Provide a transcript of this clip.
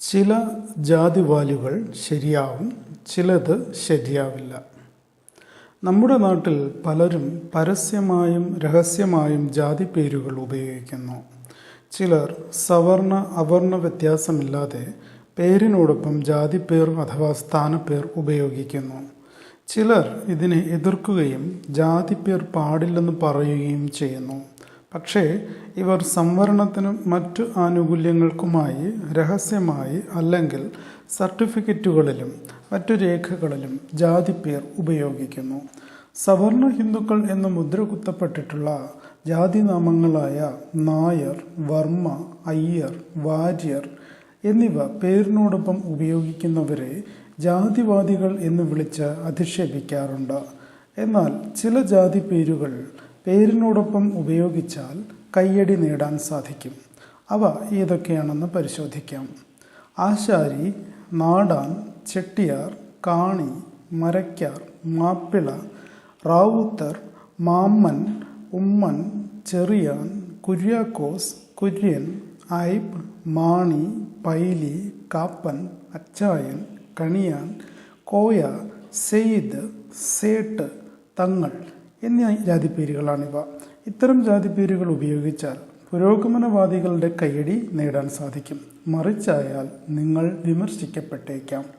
ചില ജാതി വാല്യുകൾ ശരിയാവും ചിലത് ശരിയാവില്ല. നമ്മുടെ നാട്ടിൽ പലരും പരസ്യമായും രഹസ്യമായും ജാതി പേരുകൾ ഉപയോഗിക്കുന്നു. ചിലർ സവർണ അവർണ വ്യത്യാസമില്ലാതെ പേരിനോടൊപ്പം ജാതി ജാതിപ്പേർ അഥവാ സ്ഥാനപ്പേർ ഉപയോഗിക്കുന്നു. ചിലർ ഇതിനെ എതിർക്കുകയും പേർ പാടില്ലെന്ന് പറയുകയും ചെയ്യുന്നു. പക്ഷേ ഇവർ സംവരണത്തിനും മറ്റു ആനുകൂല്യങ്ങൾക്കുമായി രഹസ്യമായി അല്ലെങ്കിൽ സർട്ടിഫിക്കറ്റുകളിലും മറ്റു രേഖകളിലും ജാതിപ്പേർ ഉപയോഗിക്കുന്നു. സവർണ ഹിന്ദുക്കൾ എന്ന് മുദ്ര കുത്തപ്പെട്ടിട്ടുള്ള ജാതിനാമങ്ങളായ നായർ വർമ്മ അയ്യർ വാര്യർ എന്നിവ പേരിനോടൊപ്പം ഉപയോഗിക്കുന്നവരെ ജാതിവാദികൾ എന്ന് വിളിച്ച് അധിക്ഷേപിക്കാറുണ്ട്. എന്നാൽ ചില ജാതി പേരുകൾ പേരിനോടൊപ്പം ഉപയോഗിച്ചാൽ കയ്യടി നേടാൻ സാധിക്കും. അവ ഏതൊക്കെയാണെന്ന് പരിശോധിക്കാം. ആശാരി നാടാൻ ചെട്ടിയാർ കാണി മരക്കാർ മാപ്പിള റാവുത്തർ മാമ്മൻ ഉമ്മൻ ചെറിയാൻ കുര്യാക്കോസ് കുര്യൻ ഐബ് മാണി പൈലി കാപ്പൻ അച്ചായൻ കണിയാൻ കോയ സെയ്ദ് സേട്ട് തങ്ങൾ എന്നീ ജാതിപ്പേരുകളാണിവ. ഇത്തരം ജാതിപ്പേരുകൾ ഉപയോഗിച്ചാൽ പുരോഗമനവാദികളുടെ കയ്യടി നേടാൻ സാധിക്കും. മറിച്ചായാൽ നിങ്ങൾ വിമർശിക്കപ്പെട്ടേക്കാം.